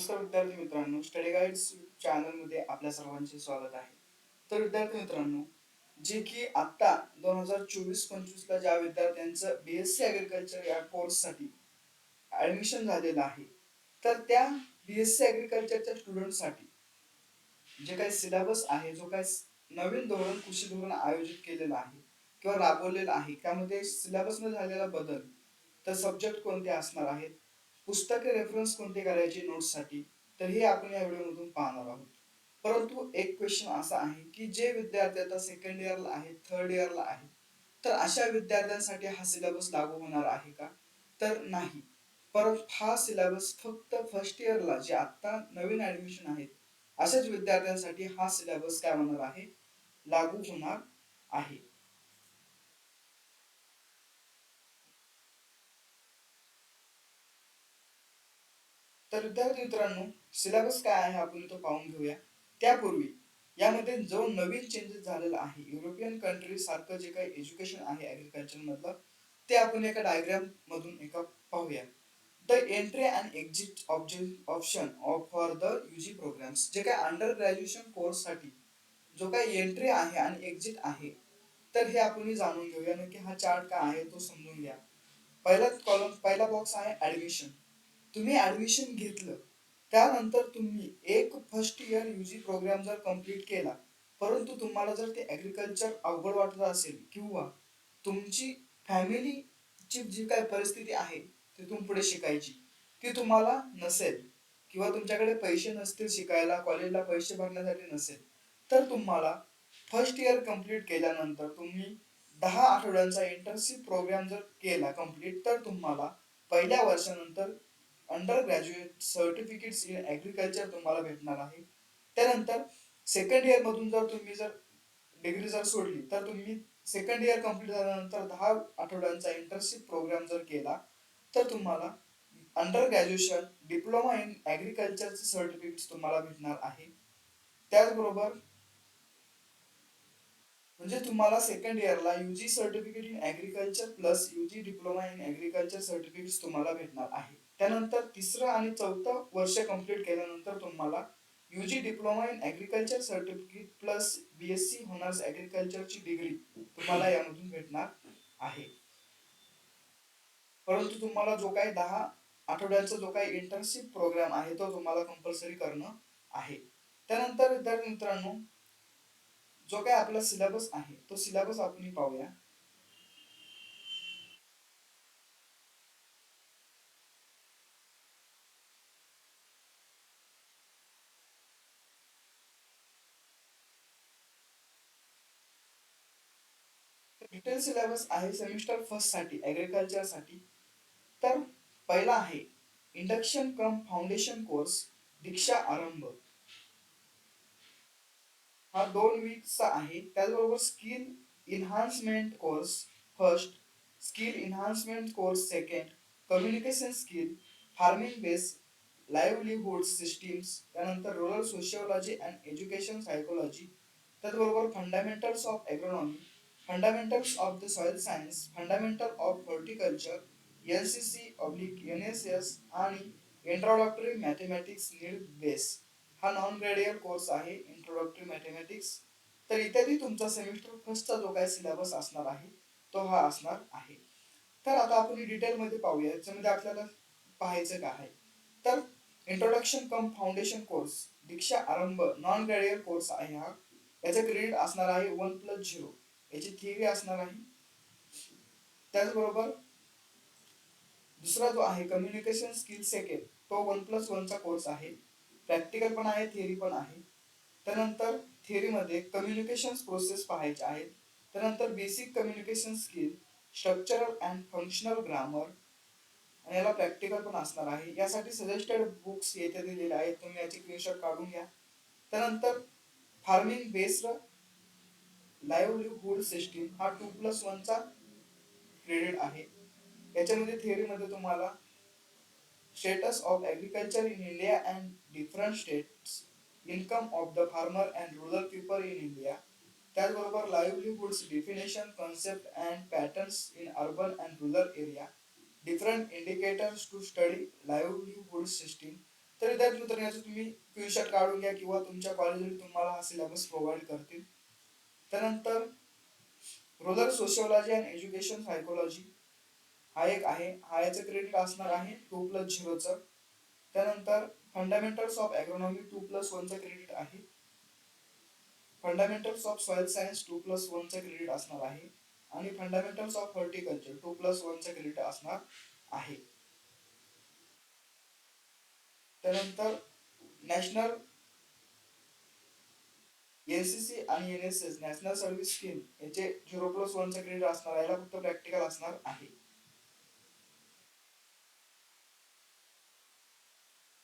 नमस्कार विद्यार्थी मित्रांनो स्टडी गाईड्स चॅनलमध्ये आपल्या सर्वांचे स्वागत आहे. तर विद्यार्थी मित्रांनो जे की आता दोन हजार चोवीस पंचवीसला ज्या विद्यार्थ्यांचं बी एस सी ॲग्रिकल्चर या कोर्ससाठी ॲडमिशन झालेलं आहे तर त्या बी एस सी ॲग्रिकल्चरच्या स्टुडंटसाठी जे काही सिलेबस आहे जो काय नवीन धोरण कृषी धोरण आयोजित केलेलं आहे किंवा राबवलेलं आहे त्यामध्ये सिलेबसमध्ये झालेला बदल तर सब्जेक्ट कोणते असणार आहेत? पुस्तके रेफरन्स कोणते करायचे नोट्ससाठी तर हे आपण या व्हिडिओमधून पाहणार आहोत. परंतु एक क्वेश्चन असा आहे की जे विद्यार्थी आता सेकंड इयरला आहेत थर्ड इयरला आहेत तर अशा विद्यार्थ्यांसाठी हा सिलेबस लागू होणार आहे का? तर नाही. परत हा सिलेबस फक्त फर्स्ट इयरला जे आता नवीन ऍडमिशन आहेत अशाच विद्यार्थ्यांसाठी हा सिलेबस काय होणार आहे? लागू होणार आहे. तर विद्यार्थी मित्रांनो सिलेबस काय आहे आपण तो पाहून घेऊया. त्यापूर्वी यामध्ये जो नवीन चेंजेस झालेला आहे युरोपियन कंट्री सारखं जे काही एज्युकेशन आहे ऍग्रिकल्चर मधलं ते आपण एका डायग्राम मधून एका पाहूया. The entry and exit option of for the UG programmes जे काय अंडर ग्रॅज्युएशन कोर्ससाठी जो काही एंट्री आहे आणि एक्झिट आहे तर हे आपण जाणून घेऊया. नक्की हा चार्ट काय आहे तो समजून घ्या. पहिला कॉलम पहिला बॉक्स आहे ऍडमिशन तुम्ही ऍडमिशन घेतलं. त्यानंतर तुम्ही एक first year U G program जर कंप्लीट केला परंतु तुम्हाला जर ते ऍग्रिकल्चर अवघड वाटत असेल किंवा तुमची फॅमिलीची जी काय परिस्थिती आहे तिथून पुढे शिकायची. ती तुम्हाला नसेल किंवा तुमच्याकडे पैसे नसतील शिकायला कॉलेजला पैसे भरण्यासाठी नसेल तर तुम्हाला फर्स्ट इयर कंप्लीट केल्यानंतर तुम्ही दहा आठवड्यांचा इंटर्नशिप प्रोग्राम जर केला कंप्लीट तर तुम्हाला पहिल्या वर्षानंतर under graduate certificates in agriculture तुम्हाला भेटणार आहे. त्यानंतर सेकंड इयर मधून जर तुम्ही जर डिग्री जर सोडली तर तुम्ही सेकंड इयर कंप्लीट झाल्यानंतर दहा आठवड्यांचा इंटर्नशिप प्रोग्राम जर केला तर तुम्हाला अंडर ग्रॅज्युएशन डिप्लोमा इन ऍग्रिकल्चरचे सर्टिफिकेट तुम्हाला भेटणार आहे. त्याचबरोबर म्हणजे तुम्हाला सेकंड इयरला UG certificate in agriculture plus UG diploma in agriculture certificate तुम्हाला भेटणार आहे. त्यानंतर तिसरं आणि चौथं वर्ष कंप्लीट केल्यानंतर तुम्हाला UG diploma in agriculture certificate plus BSc honours ॲग्रिकल्चरची degree तुम्हाला यामधून भेटणार आहे. परंतु तुम्हाला जो काही दहा आठवड्याचा जो काही इंटर्नशिप प्रोग्राम आहे तो तुम्हाला कंपल्सरी करणं आहे. त्यानंतर विद्यार्थी मित्रांनो जो काही आपला सिलेबस आहे तो सिलेबस आपण पाहूया. डिटेल सिलेबस आहे सेमिस्टर फर्स्टसाठी ऍग्रिकल्चरसाठी. तर पहिला आहे induction cum foundation course Diksha Arambh. हा दोन वीकचा आहे. त्याचबरोबर skill enhancement course first skill enhancement course second communication skill farming base livelihood systems त्यानंतर rural sociology and education psychology त्याचबरोबर fundamentals of agronomy fundamentals of the soil science fundamental of horticulture L C C oblique N S S आणि introductory mathematics need base हा non gradial course आहे introductory mathematics तर इत्यादी तुमचा semester फर्स्टचा जो काय syllabus असणार आहे तो हा असणार आहे. तर आता आपण डिटेलमध्ये पाहूया याच्यामध्ये आपल्याला पाहायचं काय आहे. तर introduction cum foundation course Diksha Arambh non gradial course आहे हा. याचं क्रेडिट असणार आहे वन प्लस झिरो याची थिअरी असणार आहे. त्याचबरोबर दुसरा जो आहे कम्युनिकेशन स्किल सेकंड तो वन प्लस वनचा कोर्स आहे. प्रॅक्टिकल पण आहे थिअरी पण आहे. त्यानंतर थिअरीमध्ये कम्युनिकेशन प्रोसेस पाहायचे आहेत. त्यानंतर basic communication skill structural and functional grammar आणि याला प्रॅक्टिकल पण असणार आहे. यासाठी सजेस्टेड बुक्स येथे दिलेले आहेत. तुम्ही याची स्क्रीनशॉट काढून घ्या. त्यानंतर फार्मिंग बेस्ड लाईव्हलीहुड सिस्टीम हा टू प्लस वनचा क्रेडिट आहे. याच्यामध्ये थिअरीमध्ये तुम्हाला status of agriculture in India and different states income of the farmer and rural people in India त्याचबरोबर livelihoods definition concept and patterns in urban and rural area different indicators to study livelihood system तर विद्यार्थी मित्रांनो याचं तुम्ही screenshot काढून घ्या किंवा तुमच्या कॉलेजमध्ये तुम्हाला हा सिलेबस प्रोव्हाइड करतील. त्यानंतर rural sociology and education psychology हा एक आहे. हा याचं क्रेडिट असणार आहे टू प्लस झिरोचं. त्यानंतर fundamentals of agronomy two plus वनचं credit आहे. Fundamentals of soil science two plus वनचं credit असणार आहे. आणि fundamentals of horticulture two plus वनचं credit असणार आहे. त्यानंतर नॅशनल एनसीसी आणि N S S national service scheme याचे झिरो प्लस वनचं क्रेडिट असणार याला फक्त प्रॅक्टिकल असणार आहे.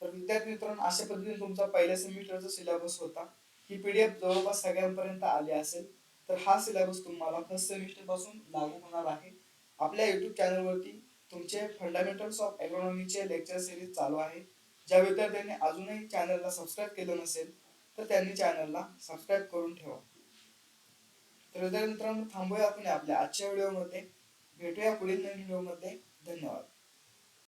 तर विद्यार्थी मित्रांनो अशा पद्धतीने तुमचा पहिल्या सेमिस्टरचा सिलेबस होता. ही पीडीएफ जवळपास सगळ्यांपर्यंत आली असेल तर हा सिलेबस तुम्हाला फर्स्ट सेमिस्टरपासून लागू होणार आहे. आपल्या युट्यूब चॅनलवरती तुमचे फंडामेंटल्स ऑफ इकॉनॉमीचे लेक्चर सिरीज चालू आहे. ज्या विद्यार्थ्यांनी अजूनही चॅनलला सबस्क्राईब केलं नसेल तर त्यांनी चॅनलला सबस्क्राईब करून ठेवा. तर विद्यार्थी मित्रांनो थांबूया आपण आपल्या आजच्या व्हिडिओमध्ये. भेटूया पुढील नवीन व्हिडिओमध्ये. धन्यवाद.